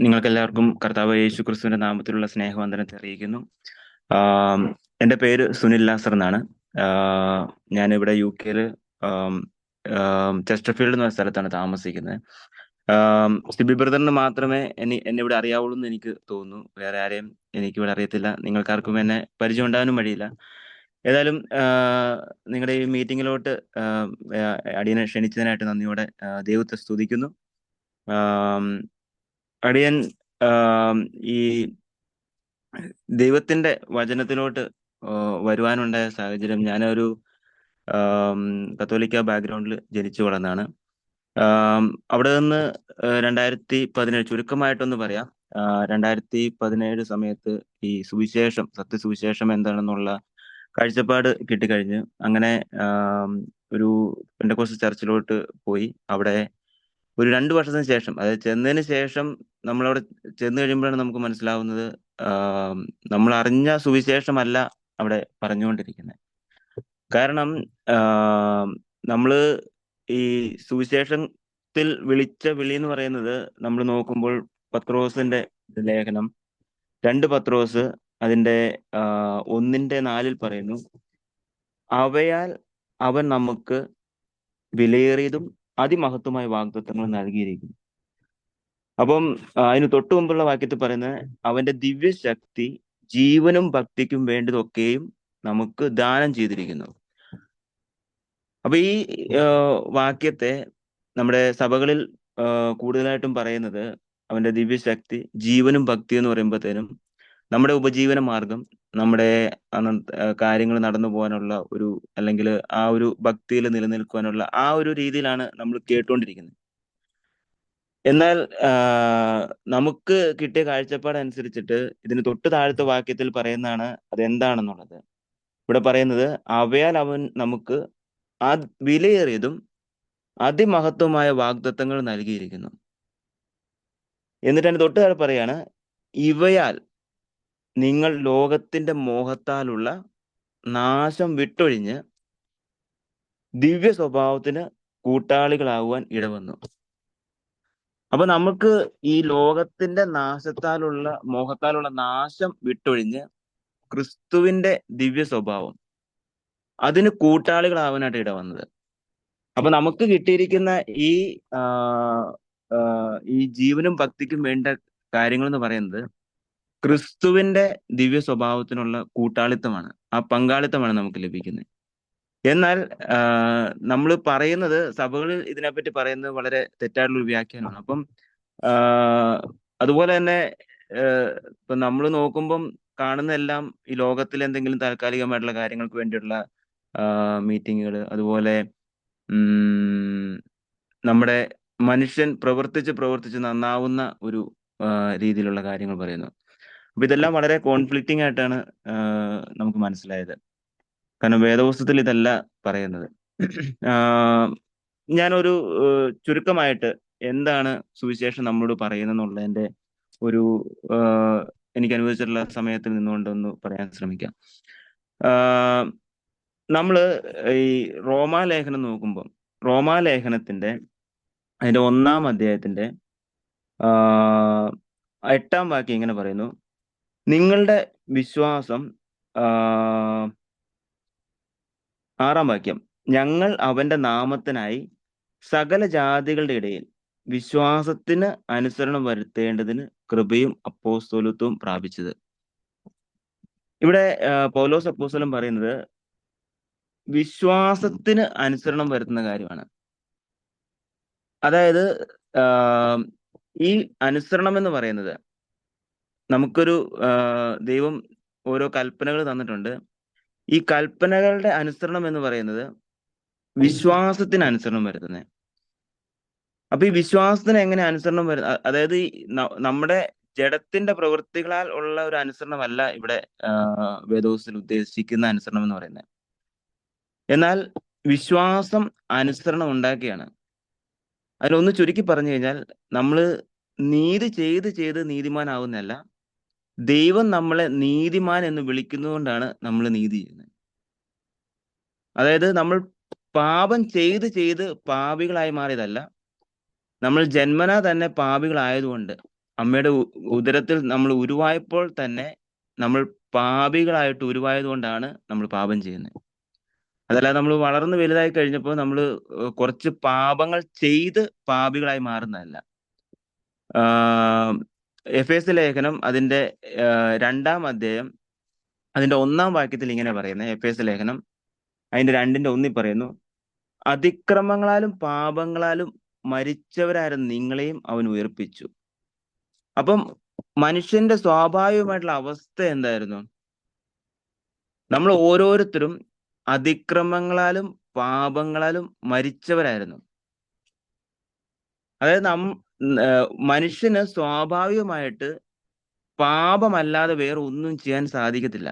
നിങ്ങൾക്ക് എല്ലാവർക്കും കർത്താവ് യേശു ക്രിസ്തുവിന്റെ നാമത്തിലുള്ള സ്നേഹവന്ദനത്തെ അറിയിക്കുന്നു എന്റെ പേര് സുനിൽ ലാസർ എന്നാണ്. ഞാൻ ഞാനിവിടെ യു കെയിൽ ചെസ്റ്റർഫീൽഡ് എന്ന സ്ഥലത്താണ് താമസിക്കുന്നത്. സിബി ബ്രദറിന് മാത്രമേ എന്നെ എന്നെ ഇവിടെ അറിയാവുള്ളൂ എന്ന് എനിക്ക് തോന്നുന്നു. വേറെ ആരെയും എനിക്ക് ഇവിടെ അറിയത്തില്ല. നിങ്ങൾക്കാർക്കും എന്നെ പരിചയം ഉണ്ടാകാനും വഴിയില്ല. ഏതായാലും നിങ്ങളുടെ ഈ മീറ്റിങ്ങിലോട്ട് അടിയനെ ക്ഷണിച്ചതിനായിട്ട് നന്ദിയോടെ ദൈവത്തെ സ്തുതിക്കുന്നു. അടിയൻ ഈ ദൈവത്തിന്റെ വചനത്തിലോട്ട് വരുവാനുണ്ടായ സാഹചര്യം ഞാനൊരു കത്തോലിക്ക ബാക്ക്ഗ്രൗണ്ടിൽ ജനിച്ചു വളർന്നാണ് അവിടെ നിന്ന് രണ്ടായിരത്തി പതിനേഴ് ചുരുക്കമായിട്ടൊന്ന് പറയാം. രണ്ടായിരത്തി പതിനേഴ് സമയത്ത് ഈ സുവിശേഷം സത്യസുവിശേഷം എന്താണെന്നുള്ള കാഴ്ചപ്പാട് കിട്ടിക്കഴിഞ്ഞ് അങ്ങനെ ഒരു പെൻഡക്കോസ് ചർച്ചിലോട്ട് പോയി. അവിടെ ഒരു രണ്ട് വർഷത്തിന് ശേഷം അതായത് ചെന്നതിന് ശേഷം നമ്മളവിടെ ചെന്ന് കഴിയുമ്പോഴാണ് നമുക്ക് മനസ്സിലാവുന്നത് നമ്മൾ അറിഞ്ഞ സുവിശേഷമല്ല അവിടെ പറഞ്ഞുകൊണ്ടിരിക്കുന്നത് കാരണം നമ്മൾ ഈ സുവിശേഷത്തിൽ വിളിച്ച വിളി എന്ന് പറയുന്നത് നമ്മൾ നോക്കുമ്പോൾ പത്രോസിന്റെ ലേഖനം രണ്ട് പത്രോസ് അതിന്റെ ഒന്നിന്റെ നാലിൽ പറയുന്നു അവയാൽ അവൻ നമുക്ക് വിലയേറിയതും അതിമഹത്വമായ വാഗ്ദത്തങ്ങൾ നൽകിയിരിക്കുന്നു. അപ്പം അതിന് തൊട്ടു മുമ്പുള്ള വാക്യത്തിൽ പറയുന്നത് അവന്റെ ദിവ്യശക്തി ജീവനും ഭക്തിക്കും വേണ്ടതൊക്കെയും നമുക്ക് ദാനം ചെയ്തിരിക്കുന്നു. അപ്പൊ ഈ വാക്യത്തെ നമ്മുടെ സഭകളിൽ കൂടുതലായിട്ടും പറയുന്നത് അവന്റെ ദിവ്യശക്തി ജീവനും ഭക്തി എന്ന് പറയുമ്പോഴത്തേനും നമ്മുടെ ഉപജീവന മാർഗം നമ്മുടെ കാര്യങ്ങൾ നടന്നു പോകാനുള്ള ഒരു അല്ലെങ്കിൽ ആ ഒരു ഭക്തിയിൽ നിലനിൽക്കുവാനുള്ള ആ ഒരു രീതിയിലാണ് നമ്മൾ കേട്ടുകൊണ്ടിരിക്കുന്നത്. എന്നാൽ നമുക്ക് കിട്ടിയ കാഴ്ചപ്പാട് അനുസരിച്ചിട്ട് ഇതിന് തൊട്ട് താഴത്തെ വാക്യത്തിൽ പറയുന്നതാണ് അതെന്താണെന്നുള്ളത്. ഇവിടെ പറയുന്നത് അവയാൽ അവൻ നമുക്ക് ആ വിലയേറിയതും അതിമഹത്വമായ വാഗ്ദത്തങ്ങൾ നൽകിയിരിക്കുന്നു. എന്നിട്ട് അതിന് തൊട്ട് താഴെ പറയാണ് ഇവയാൽ നിങ്ങൾ ലോകത്തിന്റെ മോഹത്താലുള്ള നാശം വിട്ടൊഴിഞ്ഞ് ദിവ്യ സ്വഭാവത്തിന് കൂട്ടാളികളാകുവാൻ ഇടവന്നു. അപ്പൊ നമുക്ക് ഈ ലോകത്തിന്റെ നാശത്താലുള്ള മോഹത്താലുള്ള നാശം വിട്ടൊഴിഞ്ഞ് ക്രിസ്തുവിന്റെ ദിവ്യ സ്വഭാവം അതിന് കൂട്ടാളികളാവാനായിട്ട് ഇടവന്നത്. അപ്പൊ നമുക്ക് കിട്ടിയിരിക്കുന്ന ഈ ഈ ജീവനും ഭക്തിക്കും വേണ്ട കാര്യങ്ങൾ എന്ന് പറയുന്നത് ക്രിസ്തുവിന്റെ ദിവ്യ സ്വഭാവത്തിനുള്ള കൂട്ടാളിത്തമാണ്. ആ പങ്കാളിത്തമാണ് നമുക്ക് ലഭിക്കുന്നത്. എന്നാൽ നമ്മൾ പറയുന്നത് സഭകളിൽ ഇതിനെപ്പറ്റി പറയുന്നത് വളരെ തെറ്റായിട്ടുള്ള വ്യാഖ്യാനമാണ്. അപ്പം അതുപോലെ തന്നെ ഇപ്പൊ നമ്മൾ നോക്കുമ്പം കാണുന്ന എല്ലാം ഈ ലോകത്തിൽ എന്തെങ്കിലും താൽക്കാലികമായിട്ടുള്ള കാര്യങ്ങൾക്ക് വേണ്ടിയുള്ള മീറ്റിങ്ങുകൾ അതുപോലെ നമ്മുടെ മനുഷ്യൻ പ്രവർത്തിച്ച് പ്രവർത്തിച്ച് നന്നാവുന്ന ഒരു രീതിയിലുള്ള കാര്യങ്ങൾ പറയുന്നു. അപ്പൊ ഇതെല്ലാം വളരെ കോൺഫ്ലിക്റ്റിംഗ് ആയിട്ടാണ് നമുക്ക് മനസ്സിലായത്. കാരണം വേദപുസ്തകത്തിൽ ഇതല്ല പറയുന്നത്. ഞാനൊരു ചുരുക്കമായിട്ട് എന്താണ് സുവിശേഷം നമ്മളോട് പറയുന്നതെന്നുള്ളതിന്റെ ഒരു എനിക്ക് അനുവദിച്ചിട്ടുള്ള സമയത്തിൽ നിന്നുകൊണ്ട് ഒന്ന് പറയാൻ ശ്രമിക്കാം. നമ്മൾ ഈ റോമാലേഖനം നോക്കുമ്പോൾ റോമാലേഖനത്തിന്റെ അതിന്റെ ഒന്നാം അധ്യായത്തിന്റെ എട്ടാം വാക്യം ഇങ്ങനെ പറയുന്നു. നിങ്ങളുടെ വിശ്വാസം ആറാം വാക്യം. ഞങ്ങൾ അവന്റെ നാമത്തിനായി സകല ജാതികളുടെ ഇടയിൽ വിശ്വാസത്തിന് അനുസരണം വരുത്തേണ്ടതിന് കൃപയും അപ്പോസ്തോലത്വവും പ്രാപിച്ചത്. ഇവിടെ പൗലോസ് അപ്പോസ്തലൻ പറയുന്നത് വിശ്വാസത്തിന് അനുസരണം വരുത്തുന്ന കാര്യമാണ്. അതായത് ഈ അനുസരണം എന്ന് പറയുന്നത് നമുക്കൊരു ദൈവം ഓരോ കൽപ്പനകൾ തന്നിട്ടുണ്ട്. ഈ കൽപ്പനകളുടെ അനുസരണം എന്ന് പറയുന്നത് വിശ്വാസത്തിന് അനുസരണം വരുത്തുന്നത് അപ്പൊ ഈ വിശ്വാസത്തിന് എങ്ങനെ അനുസരണം വരുന്ന അതായത് നമ്മുടെ ജഡത്തിന്റെ പ്രവൃത്തികളാൽ ഉള്ള ഒരു അനുസരണമല്ല ഇവിടെ വേദോസിൽ ഉദ്ദേശിക്കുന്ന അനുസരണം എന്ന് പറയുന്നത് എന്നാൽ വിശ്വാസം അനുസരണം ഉണ്ടാക്കിയാണ്. അതിലൊന്ന് ചുരുക്കി പറഞ്ഞു കഴിഞ്ഞാൽ നമ്മൾ നീതി ചെയ്ത് ചെയ്ത് നീതിമാനാവുന്നതല്ല ദൈവം നമ്മളെ നീതിമാൻ എന്ന് വിളിക്കുന്നതുകൊണ്ടാണ് നമ്മൾ നീതി ചെയ്യുന്നത് അതായത് നമ്മൾ പാപം ചെയ്ത് ചെയ്ത് പാപികളായി മാറിയതല്ല നമ്മൾ ജന്മന തന്നെ പാപികളായതുകൊണ്ട് അമ്മയുടെ ഉദരത്തിൽ നമ്മൾ ഉരുവായപ്പോൾ തന്നെ നമ്മൾ പാപികളായിട്ട് ഉരുവായതുകൊണ്ടാണ് നമ്മൾ പാപം ചെയ്യുന്നത്. അതല്ല നമ്മൾ വളർന്ന് വലുതായി കഴിഞ്ഞപ്പോൾ നമ്മൾ കുറച്ച് പാപങ്ങൾ ചെയ്ത് പാപികളായി മാറുന്നതല്ല. എസ് ലേഖനം അതിന്റെ രണ്ടാം അധ്യായം അതിന്റെ ഒന്നാം വാക്യത്തിൽ ഇങ്ങനെ പറയുന്നത് എഫേസ്യ ലേഖനം അതിന്റെ രണ്ടിന്റെ ഒന്നിൽ പറയുന്നു അതിക്രമങ്ങളാലും പാപങ്ങളാലും മരിച്ചവരായിരുന്നു നിങ്ങളെയും അവൻ ഉയർപ്പിച്ചു. അപ്പം മനുഷ്യന്റെ സ്വാഭാവികമായിട്ടുള്ള അവസ്ഥ എന്തായിരുന്നു? നമ്മൾ ഓരോരുത്തരും അതിക്രമങ്ങളാലും പാപങ്ങളാലും മരിച്ചവരായിരുന്നു. അതായത് നം മനുഷ്യന് സ്വാഭാവികമായിട്ട് പാപമല്ലാതെ വേറെ ഒന്നും ചെയ്യാൻ സാധിക്കത്തില്ല.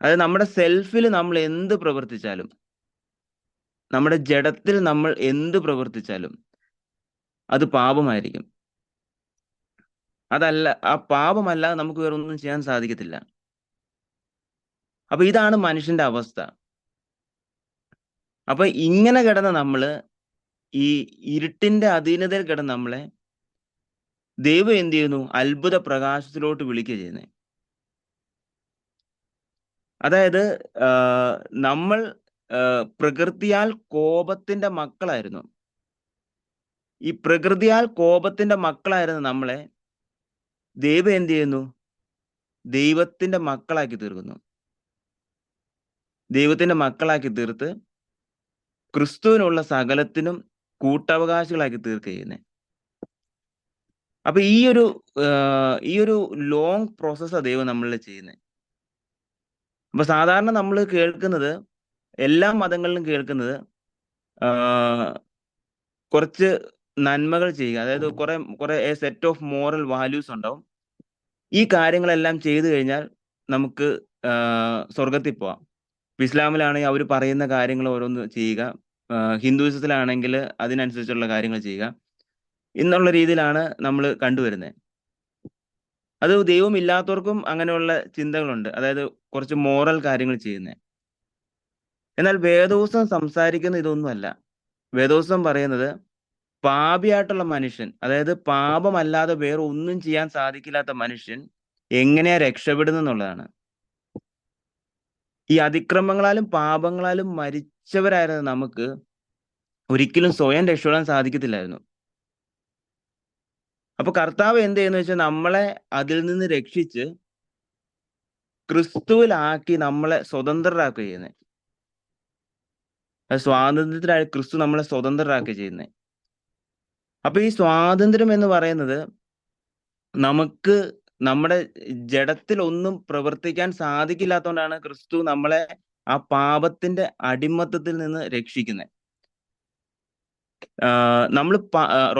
അതായത് നമ്മുടെ സെൽഫിൽ നമ്മൾ എന്ത് പ്രവർത്തിച്ചാലും നമ്മുടെ ജഡത്തിൽ നമ്മൾ എന്ത് പ്രവർത്തിച്ചാലും അത് പാപമായിരിക്കും. അതല്ല ആ പാപമല്ലാതെ നമുക്ക് വേറെ ഒന്നും ചെയ്യാൻ സാധിക്കത്തില്ല. അപ്പൊ ഇതാണ് മനുഷ്യന്റെ അവസ്ഥ. അപ്പൊ ഇങ്ങനെ കിടന്ന നമ്മൾ ഈ ഇരുട്ടിന്റെ അധീനതയിൽ കിടന്ന് നമ്മളെ ദൈവം എന്ത് ചെയ്യുന്നു? അത്ഭുത പ്രകാശത്തിലോട്ട് വിളിക്കുക ചെയ്യുന്നത് അതായത് നമ്മൾ പ്രകൃതിയാൽ കോപത്തിന്റെ മക്കളായിരുന്നു. ഈ പ്രകൃതിയാൽ കോപത്തിന്റെ മക്കളായിരുന്നു നമ്മളെ ദൈവം എന്ത് ചെയ്യുന്നു? ദൈവത്തിന്റെ മക്കളാക്കി തീർക്കുന്നു. ദൈവത്തിന്റെ മക്കളാക്കി തീർത്ത് ക്രിസ്തുവിനുള്ള സകലത്തിനും കൂട്ടവകാശികളാക്കി തീർക്കുക ചെയ്യുന്നേ. അപ്പൊ ഈ ഒരു ഈ ഒരു ലോങ് പ്രോസസ് ദൈവം നമ്മളിൽ ചെയ്യുന്നത് അപ്പൊ സാധാരണ നമ്മൾ കേൾക്കുന്നത് എല്ലാ മതങ്ങളിലും കേൾക്കുന്നത് കുറച്ച് നന്മകൾ ചെയ്യുക. അതായത് കുറെ കുറെ a set of moral values ഉണ്ടാവും. ഈ കാര്യങ്ങളെല്ലാം ചെയ്തു കഴിഞ്ഞാൽ നമുക്ക് സ്വർഗത്തിൽ പോവാം. ഇസ്ലാമിലാണെങ്കിൽ അവർ പറയുന്ന കാര്യങ്ങൾ ഓരോന്ന് ചെയ്യുക. ആഹ് ഹിന്ദുയിസത്തിലാണെങ്കിൽ അതിനനുസരിച്ചുള്ള കാര്യങ്ങൾ ചെയ്യുക. എന്നുള്ള രീതിയിലാണ് നമ്മൾ കണ്ടുവരുന്നത് അത് ദൈവം ഇല്ലാത്തവർക്കും അങ്ങനെയുള്ള ചിന്തകളുണ്ട്. അതായത് കുറച്ച് മോറൽ കാര്യങ്ങൾ ചെയ്യുന്നത് എന്നാൽ വേദോസം സംസാരിക്കുന്ന ഇതൊന്നുമല്ല. വേദോസം പറയുന്നത് പാപിയായിട്ടുള്ള മനുഷ്യൻ അതായത് പാപമല്ലാതെ വേറെ ഒന്നും ചെയ്യാൻ സാധിക്കില്ലാത്ത മനുഷ്യൻ എങ്ങനെയാ രക്ഷപ്പെടുന്നെന്നുള്ളതാണ്. ഈ അതിക്രമങ്ങളാലും പാപങ്ങളാലും മരിച്ചവരായിരുന്ന നമുക്ക് ഒരിക്കലും സ്വയം രക്ഷപ്പെടാൻ സാധിക്കത്തില്ലായിരുന്നു. അപ്പൊ കർത്താവ് എന്ത് ചെയ്യുന്നു വെച്ചാൽ നമ്മളെ അതിൽ നിന്ന് രക്ഷിച്ച് ക്രിസ്തുവിലാക്കി നമ്മളെ സ്വതന്ത്രരാക്കുക ചെയ്യുന്നത് സ്വാതന്ത്ര്യത്തിലായി ക്രിസ്തു നമ്മളെ സ്വതന്ത്രരാക്കുക ചെയ്യുന്നത് അപ്പൊ ഈ സ്വാതന്ത്ര്യം എന്ന് പറയുന്നത് നമുക്ക് നമ്മുടെ ജഡത്തിൽ ഒന്നും പ്രവർത്തിക്കാൻ സാധിക്കില്ലാത്തതുകൊണ്ടാണ് ക്രിസ്തു നമ്മളെ ആ പാപത്തിന്റെ അടിമത്തത്തിൽ നിന്ന് രക്ഷിക്കുന്നത് നമ്മൾ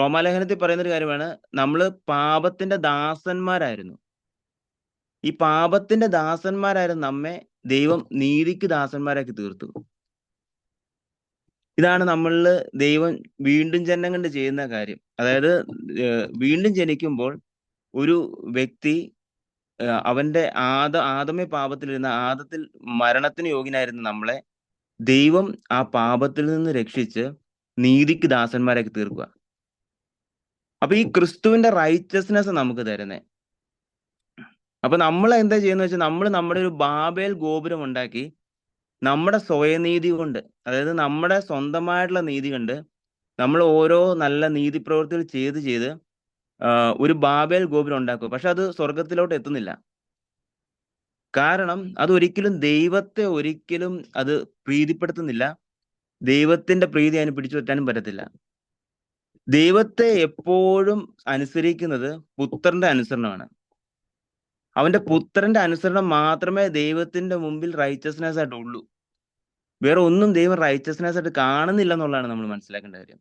റോമാലേഖനത്തിൽ പറയുന്ന ഒരു കാര്യമാണ് നമ്മൾ പാപത്തിന്റെ ദാസന്മാരായിരുന്നു. ഈ പാപത്തിന്റെ ദാസന്മാരായിരുന്നു നമ്മെ ദൈവം നീതിക്ക് ദാസന്മാരാക്കി തീർത്തു. ഇതാണ് നമ്മളിൽ ദൈവം വീണ്ടും ജനനം കൊണ്ട് ചെയ്യുന്ന കാര്യം. അതായത് വീണ്ടും ജനിക്കുമ്പോൾ ഒരു വ്യക്തി അവന്റെ ആദ ആദമേ പാപത്തിലിരുന്ന ആദത്തിൽ മരണത്തിന് യോഗ്യനായിരുന്ന നമ്മളെ ദൈവം ആ പാപത്തിൽ നിന്ന് രക്ഷിച്ച് നീതിക്ക് ദാസന്മാരാക്കി തീർക്കുക. അപ്പൊ ഈ ക്രിസ്തുവിന്റെ റൈറ്റസ്നെസ് നമുക്ക് തരുന്നേ. അപ്പൊ നമ്മൾ എന്താ ചെയ്യുന്ന വെച്ചാൽ നമ്മൾ നമ്മുടെ ഒരു ബാബേൽ ഗോപുരം ഉണ്ടാക്കി നമ്മുടെ സ്വയനീതി കൊണ്ട് അതായത് നമ്മുടെ സ്വന്തമായിട്ടുള്ള നീതി കൊണ്ട് നമ്മൾ ഓരോ നല്ല നീതി പ്രവൃത്തികൾ ചെയ്ത് ചെയ്ത് ഒരു ബാബേൽ ഗോപുരം ഉണ്ടാക്കുക. പക്ഷെ അത് സ്വർഗത്തിലോട്ട് എത്തുന്നില്ല. കാരണം അത് ഒരിക്കലും ദൈവത്തെ ഒരിക്കലും അത് പ്രീതിപ്പെടുത്തുന്നില്ല. ദൈവത്തിന്റെ പ്രീതി അതിന് പിടിച്ചു പറ്റാനും പറ്റത്തില്ല. ദൈവത്തെ എപ്പോഴും അനുസരിക്കുന്നത് പുത്രന്റെ അനുസരണമാണ്. അവന്റെ പുത്രന്റെ അനുസരണം മാത്രമേ ദൈവത്തിന്റെ മുമ്പിൽ റൈച്ചസ്നെസ് ആയിട്ടുള്ളൂ വേറെ ഒന്നും ദൈവം റൈച്ചസ്നെസ് ആയിട്ട് കാണുന്നില്ല എന്നുള്ളതാണ് നമ്മൾ മനസ്സിലാക്കേണ്ട കാര്യം.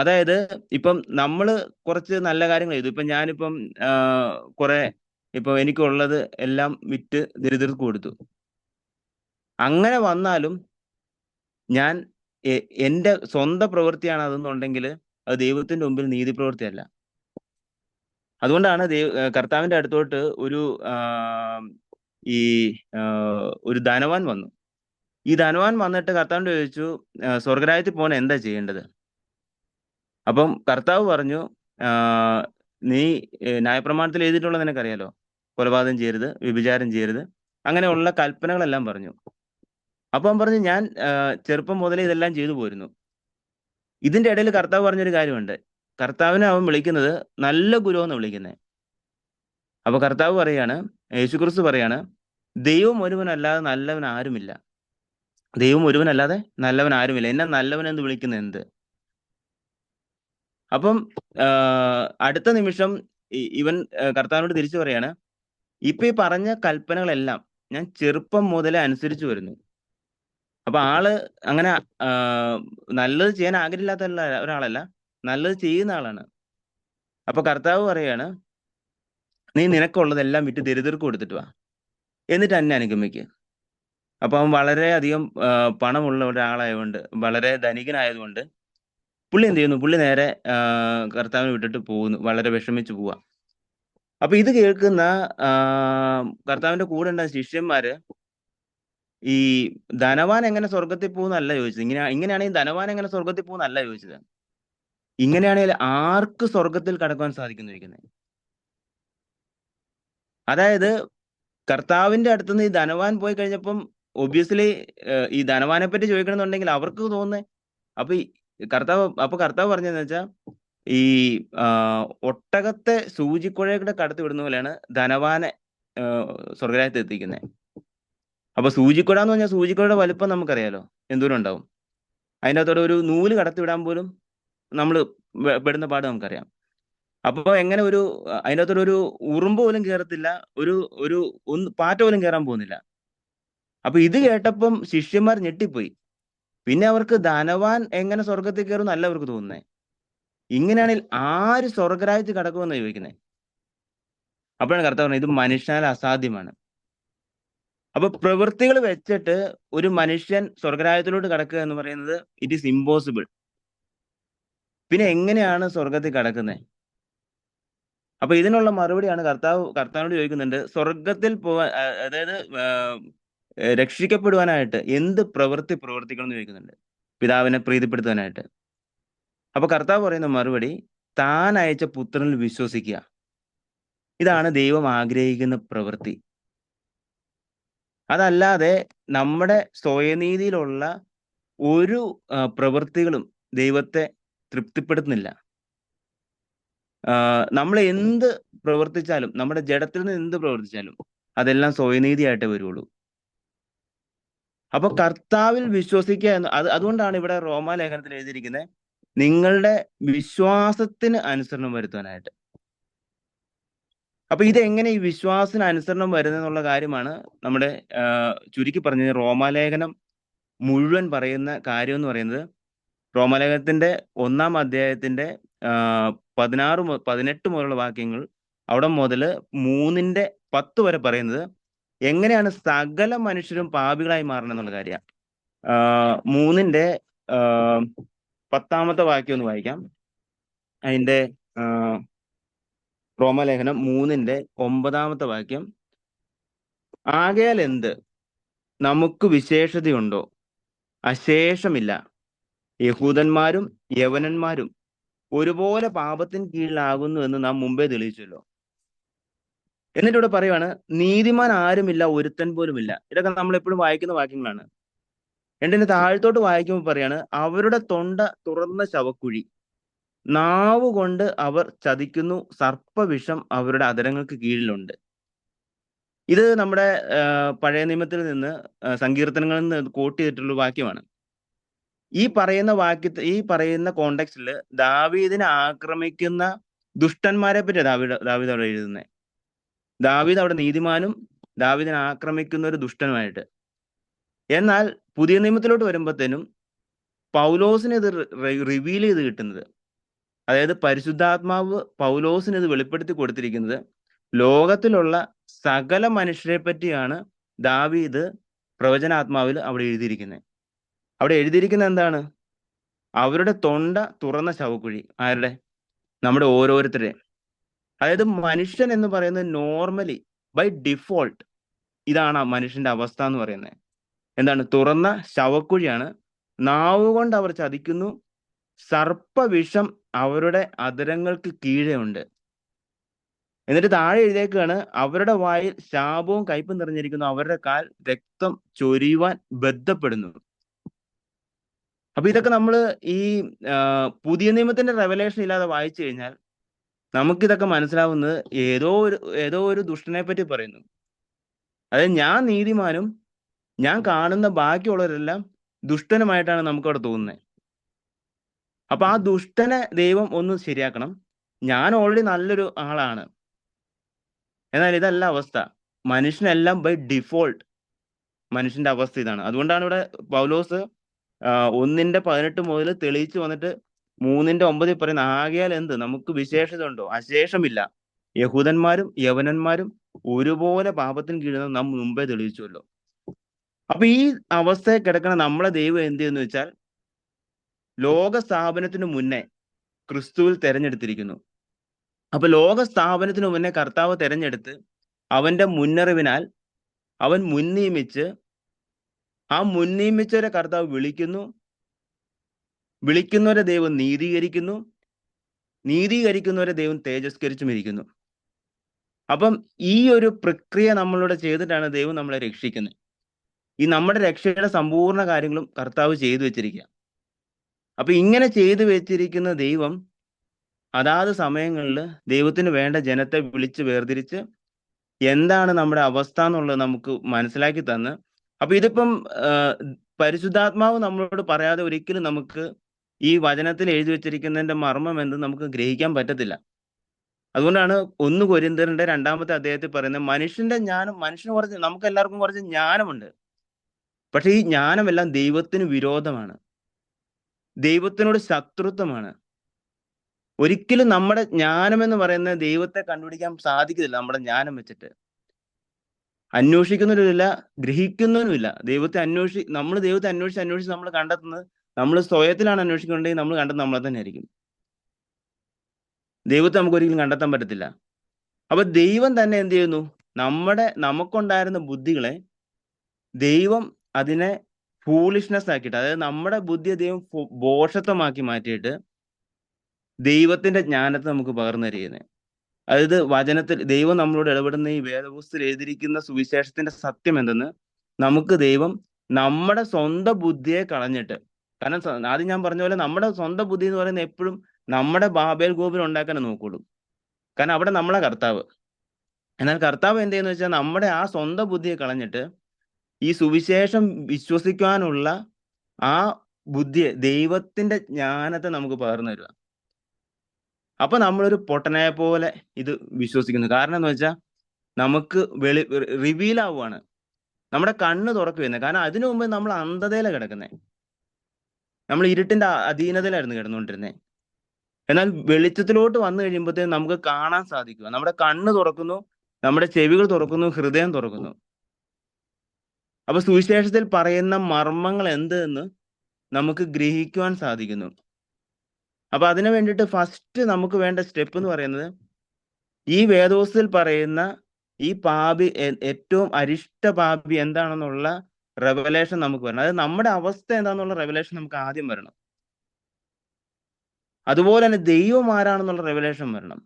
അതായത് ഇപ്പം നമ്മൾ കുറച്ച് നല്ല കാര്യങ്ങൾ ചെയ്തു. ഇപ്പം ഞാനിപ്പം കുറെ ഇപ്പൊ എനിക്കുള്ളത് എല്ലാം വിറ്റ് ദരിദ്രർക്ക് കൊടുത്തു. അങ്ങനെ വന്നാലും ഞാൻ എന്റെ സ്വന്തം പ്രവൃത്തിയാണ് അതെന്നുണ്ടെങ്കിൽ അത് ദൈവത്തിന്റെ മുമ്പിൽ നീതി പ്രവൃത്തിയല്ല. അതുകൊണ്ടാണ് ദൈവ കർത്താവിന്റെ അടുത്തോട്ട് ഒരു ഈ ഒരു ധനവാൻ വന്നു. ഈ ധനവാൻ വന്നിട്ട് കർത്താവിനോട് ചോദിച്ചു, സ്വർഗരാജ്യത്തിൽ സ്വർഗരാജ്യത്തിൽ പോകാൻ എന്താ ചെയ്യേണ്ടത്? അപ്പം കർത്താവ് പറഞ്ഞു നീ ന്യായപ്രമാണത്തിൽ എഴുതിയിട്ടുള്ളത് നിനക്കറിയാലോ? കൊലപാതകം ചെയ്യരുത് വ്യഭിചാരം ചെയ്യരുത്. അങ്ങനെയുള്ള കൽപ്പനകളെല്ലാം പറഞ്ഞു. അപ്പൊ അവൻ പറഞ്ഞു ഞാൻ ചെറുപ്പം മുതലേ ഇതെല്ലാം ചെയ്തു പോരുന്നു. ഇതിന്റെ ഇടയിൽ കർത്താവ് പറഞ്ഞൊരു കാര്യമുണ്ട്. കർത്താവിനെ അവൻ വിളിക്കുന്നത് നല്ല ഗുരു എന്ന് വിളിക്കുന്നത് അപ്പൊ കർത്താവ് പറയാണ് യേശുക്രിസ്തു പറയാണ് ദൈവം ഒരുവനല്ലാതെ നല്ലവൻ ആരുമില്ല. ദൈവം ഒരുവനല്ലാതെ നല്ലവൻ ആരുമില്ല. എന്നെ നല്ലവൻ എന്ന് വിളിക്കുന്നത് എന്ത്? അപ്പം അടുത്ത നിമിഷം ഇവൻ കർത്താവിനോട് തിരിച്ചു പറയാണ് ഇപ്പൊ ഈ പറഞ്ഞ കൽപ്പനകളെല്ലാം ഞാൻ ചെറുപ്പം മുതലേ അനുസരിച്ചു വരുന്നു. അപ്പൊ ആൾ അങ്ങനെ നല്ലത് ചെയ്യാൻ ആഗ്രഹമില്ലാത്ത ഒരാളല്ല നല്ലത് ചെയ്യുന്ന ആളാണ്. അപ്പൊ കർത്താവ് പറയാണ് നീ നിനക്കുള്ളതെല്ലാം വിറ്റ് ദരിദ്രർക്ക് കൊടുത്തിട്ട് വാ. എന്നിട്ട് എന്നെ അനുഗമിക്ക്. അപ്പൊ അവൻ വളരെയധികം പണമുള്ള ഒരാളായതുകൊണ്ട് വളരെ ധനികനായതുകൊണ്ട് പുള്ളി എന്ത് ചെയ്യുന്നു? പുള്ളി നേരെ കർത്താവിനെ വിട്ടിട്ട് പോകുന്നു. വളരെ വിഷമിച്ച് പോവാ. അപ്പൊ ഇത് കേൾക്കുന്ന കർത്താവിന്റെ കൂടെ ഉണ്ടായ ശിഷ്യന്മാര് ഈ ധനവാൻ എങ്ങനെ സ്വർഗത്തിൽ പോകുന്നല്ല ചോദിച്ചത്. ഇങ്ങനെ ഇങ്ങനെയാണെങ്കിൽ ധനവാൻ എങ്ങനെ സ്വർഗത്തിൽ പോകുന്നല്ല ചോദിച്ചത്. ഇങ്ങനെയാണെങ്കിൽ ആർക്ക് സ്വർഗത്തിൽ കടക്കാൻ സാധിക്കുന്നു ചോദിക്കുന്നത് അതായത് കർത്താവിന്റെ അടുത്തുനിന്ന് ഈ ധനവാൻ പോയി കഴിഞ്ഞപ്പം ഒബ്വിയസ്ലി ഈ ധനവാനെ പറ്റി ചോദിക്കണമെന്നുണ്ടെങ്കിൽ അവർക്ക് തോന്നുന്നത് അപ്പൊ കർത്താവ് അപ്പൊ കർത്താവ് പറഞ്ഞതെന്ന് വെച്ചാൽ ഈ ഒട്ടകത്തെ സൂചിക്കുഴയുടെ കടത്തി വിടുന്ന പോലെയാണ് ധനവാനെ സ്വർഗരാജ്യത്ത് എത്തിക്കുന്നത് അപ്പൊ സൂചിക്കുഴ എന്ന് പറഞ്ഞാൽ സൂചിക്കുഴയുടെ വലുപ്പം നമുക്കറിയാലോ എന്തോരം ഉണ്ടാവും. അതിന്റെ അകത്തോടെ ഒരു നൂൽ കടത്തിവിടാൻ പോലും നമ്മൾ പെടുന്ന പാട് നമുക്കറിയാം. അപ്പോൾ എങ്ങനെ ഒരു അതിന്റെ അകത്തോടെ ഒരു ഉറുമ്പ് പോലും കയറത്തില്ല ഒരു ഒരു ഒന്ന് പാറ്റ പോലും കയറാൻ പോകുന്നില്ല. അപ്പൊ ഇത് കേട്ടപ്പം ശിഷ്യന്മാർ ഞെട്ടിപ്പോയി. പിന്നെ അവർക്ക് ധനവാൻ എങ്ങനെ സ്വർഗത്തിൽ കയറും എന്നല്ല അവർക്ക് തോന്നുന്നത് ഇങ്ങനെയാണെങ്കിൽ ആര് സ്വർഗരാജ്യത്ത് കടക്കുമെന്ന് ചോദിക്കുന്നത് അപ്പോഴാണ് കർത്താവ് പറഞ്ഞത് ഇത് മനുഷ്യനാൽ അസാധ്യമാണ്. അപ്പൊ പ്രവൃത്തികൾ വെച്ചിട്ട് ഒരു മനുഷ്യൻ സ്വർഗരാജ്യത്തിലോട്ട് കടക്കുക എന്ന് പറയുന്നത് ഇറ്റ് ഈസ് ഇമ്പോസിബിൾ പിന്നെ എങ്ങനെയാണ് സ്വർഗത്തിൽ കടക്കുന്നത് അപ്പൊ ഇതിനുള്ള മറുപടിയാണ് കർത്താവ് കർത്താവിനോട് ചോദിക്കുന്നുണ്ട് സ്വർഗത്തിൽ പോവാൻ അതായത് രക്ഷിക്കപ്പെടുവാനായിട്ട് എന്ത് പ്രവൃത്തി പ്രവർത്തിക്കണം എന്ന് ചോദിക്കുന്നുണ്ട്. പിതാവിനെ പ്രീതിപ്പെടുത്തുവാനായിട്ട്. അപ്പൊ കർത്താവ് പറയുന്ന മറുപടി താൻ അയച്ച പുത്രനിൽ വിശ്വസിക്കുക. ഇതാണ് ദൈവം ആഗ്രഹിക്കുന്ന പ്രവൃത്തി. അതല്ലാതെ നമ്മുടെ സ്വയനീതിയിലുള്ള ഒരു പ്രവൃത്തികളും ദൈവത്തെ തൃപ്തിപ്പെടുത്തുന്നില്ല. നമ്മൾ എന്ത് പ്രവർത്തിച്ചാലും നമ്മുടെ ജഡത്തിൽ നിന്ന് എന്ത് പ്രവർത്തിച്ചാലും അതെല്ലാം സ്വയനീതിയായിട്ടേ വരുള്ളൂ. അപ്പൊ കർത്താവിൽ വിശ്വസിക്കുക എന്ന് അത് അതുകൊണ്ടാണ് ഇവിടെ റോമാലേഖനത്തിൽ എഴുതിയിരിക്കുന്നത് നിങ്ങളുടെ വിശ്വാസത്തിന് അനുസരണം വരുത്താനായിട്ട് അപ്പൊ ഇതെങ്ങനെ ഈ വിശ്വാസത്തിന് അനുസരണം വരുന്നെന്നുള്ള കാര്യമാണ് നമ്മുടെ ചുരുക്കി പറഞ്ഞ റോമാലേഖനം മുഴുവൻ പറയുന്ന കാര്യം എന്ന് പറയുന്നത് റോമാലേഖനത്തിന്റെ ഒന്നാം അധ്യായത്തിന്റെ പതിനാറ് പതിനെട്ട് മുതലുള്ള വാക്യങ്ങൾ അവിടെ മുതൽ മൂന്നിന്റെ പത്ത് വരെ പറയുന്നത് എങ്ങനെയാണ് സകല മനുഷ്യരും പാപികളായി മാറണം എന്നുള്ള മൂന്നിന്റെ പത്താമത്തെ വാക്യം ഒന്ന് വായിക്കാം. അതിന്റെ റോമലേഖനം മൂന്നിന്റെ ഒമ്പതാമത്തെ വാക്യം. ആകയാൽ എന്ത്? നമുക്ക് വിശേഷതയുണ്ടോ? അശേഷമില്ല. യഹൂദന്മാരും യവനന്മാരും ഒരുപോലെ പാപത്തിന് കീഴിലാകുന്നു എന്ന് നാം മുമ്പേ തെളിയിച്ചല്ലോ. എന്നിട്ട് ഇവിടെ പറയുവാണ് നീതിമാൻ ആരുമില്ല ഒരുത്തൻ പോലുമില്ല ഇതൊക്കെ നമ്മൾ എപ്പോഴും വായിക്കുന്ന വാക്യങ്ങളാണ്. എന്നിട്ട് താഴത്തോട്ട് വായിക്കുമ്പോൾ പറയാണ് അവരുടെ തൊണ്ട തുറന്ന ശവക്കുഴി. നാവ് കൊണ്ട് അവർ ചതിക്കുന്നു സർപ്പവിഷം അവരുടെ അതരങ്ങൾക്ക് കീഴിലുണ്ട്. ഇത് നമ്മുടെ പഴയ നിയമത്തിൽ നിന്ന് സങ്കീർത്തനങ്ങളിൽ നിന്ന് കോട്ട് ചെയ്തിട്ടുള്ള വാക്യമാണ്. ഈ പറയുന്ന വാക്യ ഈ പറയുന്ന കോണ്ടെക്സ്റ്റിൽ ദാവീദിനെ ആക്രമിക്കുന്ന ദുഷ്ടന്മാരെ പറ്റി ദാവീദ് ദാവീദ് അവിടെ എഴുതുന്നത് ദാവീദ് അവിടെ നീതിമാനും ദാവീദിനെ ആക്രമിക്കുന്ന ഒരു ദുഷ്ടനുമായിട്ട്. എന്നാൽ പുതിയ നിയമത്തിലോട്ട് വരുമ്പോഴത്തേനും പൗലോസിന് ഇത് റിവീൽ ചെയ്ത് കിട്ടുന്നത് അതായത് പരിശുദ്ധാത്മാവ് പൗലോസിന് ഇത് വെളിപ്പെടുത്തി കൊടുത്തിരിക്കുന്നത് ലോകത്തിലുള്ള സകല മനുഷ്യരെ പറ്റിയാണ് ദാവീദ് പ്രവചനാത്മാവിൽ അവിടെ എഴുതിയിരിക്കുന്നത് അവിടെ എഴുതിയിരിക്കുന്നത് എന്താണ്? അവരുടെ തൊണ്ട തുറന്ന ശവക്കുഴി. ആരുടെ? നമ്മുടെ ഓരോരുത്തരെ അതായത് മനുഷ്യൻ എന്ന് പറയുന്നത് നോർമലി ബൈ ഡിഫോൾട്ട് ഇതാണ് ആ മനുഷ്യന്റെ അവസ്ഥ എന്ന് പറയുന്നത്. എന്താണ്? തുറന്ന ശവക്കുഴിയാണ്. നാവുകൊണ്ട് അവർ ചതിക്കുന്നു. സർപ്പവിഷം അവരുടെ അധരങ്ങൾക്ക് കീഴേ ഉണ്ട് എന്നിട്ട് താഴെ എഴുതിയേക്കാണ് അവരുടെ വായിൽ ശാപവും കയ്പും നിറഞ്ഞിരിക്കുന്നു. അവരുടെ കാൽ രക്തം ചൊരിയുവാൻ ബന്ധപ്പെടുന്നു. അപ്പൊ ഇതൊക്കെ നമ്മൾ ഈ പുതിയ നിയമത്തിന്റെ റെവലേഷൻ ഇല്ലാതെ വായിച്ചു കഴിഞ്ഞാൽ നമുക്കിതൊക്കെ മനസ്സിലാവുന്നത് ഏതോ ഒരു ഏതോ ഒരു ദുഷ്ടനെ പറ്റി പറയുന്നു. അതായത് ഞാൻ നീതിമാനും ഞാൻ കാണുന്ന ബാക്കിയുള്ളവരെല്ലാം ദുഷ്ടനുമായിട്ടാണ് നമുക്കവിടെ തോന്നുന്നത്. അപ്പൊ ആ ദുഷ്ടനെ ദൈവം ഒന്ന് ശരിയാക്കണം. ഞാൻ ഓൾറെഡി നല്ലൊരു ആളാണ്. എന്നാൽ ഇതല്ല അവസ്ഥ. മനുഷ്യനെല്ലാം ബൈ ഡിഫോൾട്ട് മനുഷ്യന്റെ അവസ്ഥ ഇതാണ്. അതുകൊണ്ടാണ് ഇവിടെ പൗലോസ് ഒന്നിന്റെ പതിനെട്ട് മുതൽ തെളിയിച്ചു വന്നിട്ട് മൂന്നിന്റെ ഒമ്പതിൽ പറയുന്ന ആകയാൽ എന്ത്? നമുക്ക് വിശേഷത ഉണ്ടോ അശേഷമില്ല. യഹൂദന്മാരും യവനന്മാരും ഒരുപോലെ പാപത്തിന് കീഴുന്ന നാം മുമ്പേ തെളിയിച്ചുവല്ലോ. അപ്പൊ ഈ അവസ്ഥയെ കിടക്കുന്ന നമ്മളെ ദൈവം എന്ത് ചെയ്യുന്നു വെച്ചാൽ ലോക സ്ഥാപനത്തിന് മുന്നേ ക്രിസ്തുവിൽ തെരഞ്ഞെടുത്തിരിക്കുന്നു. അപ്പൊ ലോക സ്ഥാപനത്തിന് മുന്നേ കർത്താവ് തെരഞ്ഞെടുത്ത് അവന്റെ മുന്നറിവിനാൽ അവൻ മുൻനിയമിച്ച് ആ മുൻനിയമിച്ചവരെ കർത്താവ് വിളിക്കുന്നു. വിളിക്കുന്നവരെ ദൈവം നീതീകരിക്കുന്നു. നീതീകരിക്കുന്നവരെ ദൈവം തേജസ്കരിച്ചും ഇരിക്കുന്നു അപ്പം ഈ ഒരു പ്രക്രിയ നമ്മളിവിടെ ചെയ്തിട്ടാണ് ദൈവം നമ്മളെ രക്ഷിക്കുന്നത്. ഈ നമ്മുടെ രക്ഷയുടെ സമ്പൂർണ കാര്യങ്ങളും കർത്താവ് ചെയ്തു വെച്ചിരിക്കുക അപ്പൊ ഇങ്ങനെ ചെയ്തു വെച്ചിരിക്കുന്ന ദൈവം അതാത് സമയങ്ങളിൽ ദൈവത്തിന് വേണ്ട ജനത്തെ വിളിച്ച് വേർതിരിച്ച് എന്താണ് നമ്മുടെ അവസ്ഥ എന്നുള്ളത് നമുക്ക് മനസ്സിലാക്കി തന്ന്. അപ്പൊ ഇതിപ്പം പരിശുദ്ധാത്മാവ് നമ്മളോട് പറയാതെ ഒരിക്കലും നമുക്ക് ഈ വചനത്തിൽ എഴുതി വെച്ചിരിക്കുന്നതിന്റെ മർമ്മം എന്ത് നമുക്ക് ഗ്രഹിക്കാൻ പറ്റത്തില്ല. അതുകൊണ്ടാണ് ഒന്ന് കൊരിന്തറിന്റെ രണ്ടാമത്തെ അദ്ദേഹത്തിൽ പറയുന്നത് മനുഷ്യന്റെ ജ്ഞാനം മനുഷ്യന് കുറച്ച് നമുക്ക് എല്ലാവർക്കും കുറച്ച് ജ്ഞാനമുണ്ട്. പക്ഷെ ഈ ജ്ഞാനമെല്ലാം ദൈവത്തിന് വിരോധമാണ്. ദൈവത്തിനോട് ശത്രുത്വമാണ്. ഒരിക്കലും നമ്മുടെ ജ്ഞാനം എന്ന് പറയുന്ന ദൈവത്തെ കണ്ടുപിടിക്കാൻ സാധിക്കത്തില്ല നമ്മുടെ ജ്ഞാനം വെച്ചിട്ട്. അന്വേഷിക്കുന്നവരുമില്ല ഗ്രഹിക്കുന്നവനുമില്ല. ദൈവത്തെ അന്വേഷി നമ്മൾ ദൈവത്തെ അന്വേഷിച്ച് അന്വേഷിച്ച് നമ്മൾ കണ്ടെത്തുന്നത് നമ്മൾ സ്വയത്തിലാണ് അന്വേഷിക്കുന്നുണ്ടെങ്കിൽ നമ്മൾ കണ്ടത് നമ്മളെ തന്നെ ആയിരിക്കും ദൈവത്തെ നമുക്ക് ഒരിക്കലും കണ്ടെത്താൻ പറ്റത്തില്ല. അപ്പൊ ദൈവം തന്നെ എന്ത് ചെയ്യുന്നു? നമ്മുടെ നമുക്കുണ്ടായിരുന്ന ബുദ്ധികളെ ദൈവം അതിനെ ഫൂളിഷ്നെസ് ആക്കിയിട്ട് അതായത് നമ്മുടെ ബുദ്ധിയെ ദൈവം ബോഷത്വമാക്കി മാറ്റിയിട്ട് ദൈവത്തിന്റെ ജ്ഞാനത്തെ നമുക്ക് പകർന്നു തരികയാണ്. അതായത് വചനത്തിൽ ദൈവം നമ്മളോട് ഇടപെടുന്ന ഈ വേദപുസ്തകത്തിൽ എഴുതിയിരിക്കുന്ന സുവിശേഷത്തിന്റെ സത്യം എന്തെന്ന്? നമുക്ക് ദൈവം നമ്മുടെ സ്വന്തം ബുദ്ധിയെ കളഞ്ഞിട്ട് കാരണം ആദ്യം ഞാൻ പറഞ്ഞ പോലെ നമ്മുടെ സ്വന്തം ബുദ്ധി എന്ന് പറയുന്നത് എപ്പോഴും നമ്മുടെ ബാബേൽ ഗോപുരം ഉണ്ടാക്കാനേ നോക്കുള്ളൂ. കാരണം അവിടെ നമ്മളെ കർത്താവ്. എന്നാൽ കർത്താവ് എന്ത് ചെയ്യുന്ന വെച്ചാൽ നമ്മുടെ ആ സ്വന്തം ബുദ്ധിയെ കളഞ്ഞിട്ട് ഈ സുവിശേഷം വിശ്വസിക്കാനുള്ള ആ ബുദ്ധിയെ ദൈവത്തിന്റെ ജ്ഞാനത്തെ നമുക്ക് പകർന്നു തരിക അപ്പൊ നമ്മളൊരു പൊട്ടനെ പോലെ ഇത് വിശ്വസിക്കുന്നു. കാരണം എന്ന് വെച്ചാൽ നമുക്ക് വെളി റിവീൽ ആവുകയാണ് നമ്മുടെ കണ്ണ് തുറക്കുകയെന്ന് കാരണം അതിനു മുമ്പ് നമ്മൾ അന്ധതയിലെ കിടക്കുന്നത് നമ്മൾ ഇരുട്ടിന്റെ അധീനതയിലായിരുന്നു കിടന്നുകൊണ്ടിരുന്നത് എന്നാൽ വെളിച്ചത്തിലോട്ട് വന്നു കഴിയുമ്പോഴത്തേക്കും നമുക്ക് കാണാൻ സാധിക്കുക. നമ്മുടെ കണ്ണ് തുറക്കുന്നു നമ്മുടെ ചെവികൾ തുറക്കുന്നു ഹൃദയം തുറക്കുന്നു. അപ്പൊ സുവിശേഷത്തിൽ പറയുന്ന മർമ്മങ്ങൾ എന്ത് എന്ന് നമുക്ക് ഗ്രഹിക്കുവാൻ സാധിക്കുന്നു. അപ്പൊ അതിനു വേണ്ടിയിട്ട് ഫസ്റ്റ് നമുക്ക് വേണ്ട സ്റ്റെപ്പ് എന്ന് പറയുന്നത് ഈ വേദോസത്തിൽ പറയുന്ന ഈ പാപി ഏറ്റവും അരിഷ്ട പാപി എന്താണെന്നുള്ള റെവലേഷൻ നമുക്ക് വരണം. അതായത് നമ്മുടെ അവസ്ഥ എന്താണെന്നുള്ള റെവലേഷൻ നമുക്ക് ആദ്യം വരണം. അതുപോലെ തന്നെ ദൈവം ആരാണെന്നുള്ള റെവലേഷൻ വരണം.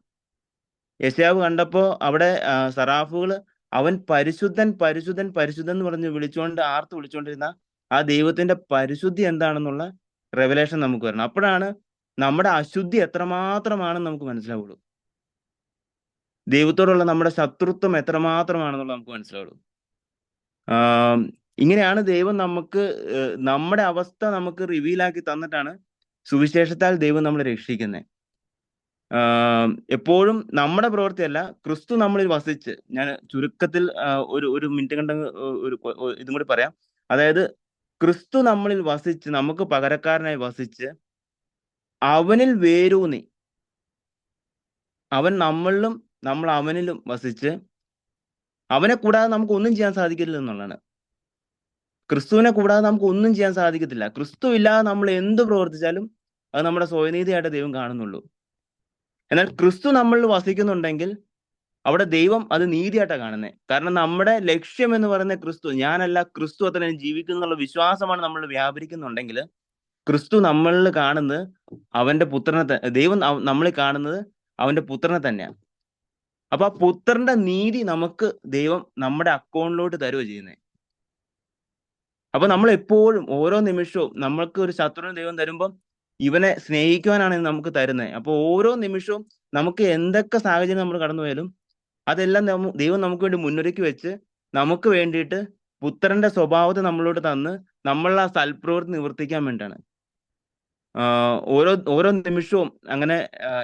യശാവ് കണ്ടപ്പോ അവിടെ സറാഫുകൾ അവൻ പരിശുദ്ധൻ പരിശുദ്ധൻ പരിശുദ്ധൻ എന്ന് പറഞ്ഞ് വിളിച്ചുകൊണ്ട് ആർത്ത് വിളിച്ചുകൊണ്ടിരുന്ന ആ ദൈവത്തിന്റെ പരിശുദ്ധി എന്താണെന്നുള്ള റെവലേഷൻ നമുക്ക് വരണം. അപ്പോഴാണ് നമ്മുടെ അശുദ്ധി എത്രമാത്രമാണെന്ന് നമുക്ക് മനസ്സിലാവുള്ളൂ. ദൈവത്തോടുള്ള നമ്മുടെ ശത്രുത്വം എത്രമാത്രമാണെന്നുള്ളത് നമുക്ക് മനസ്സിലാവുള്ളൂ. ഇങ്ങനെയാണ് ദൈവം നമുക്ക് നമ്മുടെ അവസ്ഥ നമുക്ക് റിവീലാക്കി തന്നിട്ടാണ് സുവിശേഷത്താൽ ദൈവം നമ്മളെ രക്ഷിക്കുന്നത് എപ്പോഴും നമ്മുടെ പ്രവൃത്തിയല്ല ക്രിസ്തു നമ്മളിൽ വസിച്ച് ഞാൻ ചുരുക്കത്തിൽ ഒരു ഒരു മിനിറ്റ് കണ്ട ഒരു ഇതും കൂടി പറയാം. അതായത് ക്രിസ്തു നമ്മളിൽ വസിച്ച് നമുക്ക് പകരക്കാരനായി വസിച്ച് അവനിൽ വേരൂന്നി. അവൻ നമ്മളിലും നമ്മൾ അവനിലും വസിച്ച് അവനെ കൂടാതെ നമുക്ക് ഒന്നും ചെയ്യാൻ സാധിക്കില്ല എന്നുള്ളതാണ്. ക്രിസ്തുവിനെ കൂടാതെ നമുക്ക് ഒന്നും ചെയ്യാൻ സാധിക്കത്തില്ല. ക്രിസ്തു ഇല്ലാതെ നമ്മൾ എന്ത് പ്രവർത്തിച്ചാലും അത് നമ്മുടെ സ്വയനീതിയായിട്ട് ദൈവം കാണുന്നുള്ളൂ. എന്നാൽ ക്രിസ്തു നമ്മളിൽ വസിക്കുന്നുണ്ടെങ്കിൽ അവിടെ ദൈവം അത് നീതിയായിട്ടാണ് കാണുന്നത് കാരണം നമ്മുടെ ലക്ഷ്യം എന്ന് പറയുന്ന ക്രിസ്തു ഞാനല്ല ക്രിസ്തു അത്ര ജീവിക്കുന്ന വിശ്വാസമാണ് നമ്മൾ വ്യാപരിക്കുന്നുണ്ടെങ്കിൽ ക്രിസ്തു നമ്മളിൽ കാണുന്നത് അവന്റെ പുത്രനെ ദൈവം നമ്മൾ കാണുന്നത് അവന്റെ പുത്രനെ തന്നെയാണ് അപ്പൊ ആ പുത്രന്റെ നീതി നമുക്ക് ദൈവം നമ്മുടെ അക്കൗണ്ടിലോട്ട് തരുവോ ചെയ്യുന്നത് അപ്പൊ നമ്മൾ എപ്പോഴും ഓരോ നിമിഷവും നമ്മൾക്ക് ഒരു ശത്രുവിന് ദൈവം തരുമ്പോൾ ഇവനെ സ്നേഹിക്കുവാനാണ് നമുക്ക് തരുന്നത്. അപ്പൊ ഓരോ നിമിഷവും നമുക്ക് എന്തൊക്കെ സാഹചര്യം നമ്മൾ കടന്നു പോയാലും അതെല്ലാം ദൈവം നമുക്ക് വേണ്ടി മുന്നൊരുക്കി വെച്ച് നമുക്ക് വേണ്ടിയിട്ട് പുത്രന്റെ സ്വഭാവത്തെ നമ്മളോട് തന്ന് നമ്മൾ ആ സൽപ്രവൃത്തി നിവർത്തിക്കാൻ വേണ്ടിയാണ് ഓരോ ഓരോ നിമിഷവും അങ്ങനെ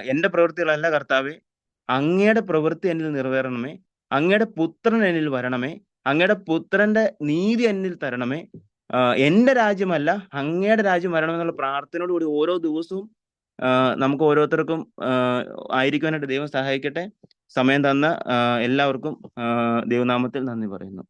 എന്റെ പ്രവൃത്തികളല്ല കർത്താവെ അങ്ങയുടെ പ്രവൃത്തി എന്നിൽ നിറവേറണമേ അങ്ങയുടെ പുത്രൻ എന്നിൽ വരണമേ അങ്ങയുടെ പുത്രന്റെ നീതി എന്നിൽ തരണമേ. എന്റെ രാജ്യമല്ല അങ്ങയുടെ രാജ്യം വരണമെന്നുള്ള പ്രാർത്ഥനയോട് കൂടി ഓരോ ദിവസവും നമുക്ക് ഓരോരുത്തർക്കും ആയിരിക്കുവാനായിട്ട് ദൈവം സഹായിക്കട്ടെ. സമയം തന്ന എല്ലാവർക്കും ദൈവനാമത്തിൽ നന്ദി പറയുന്നു.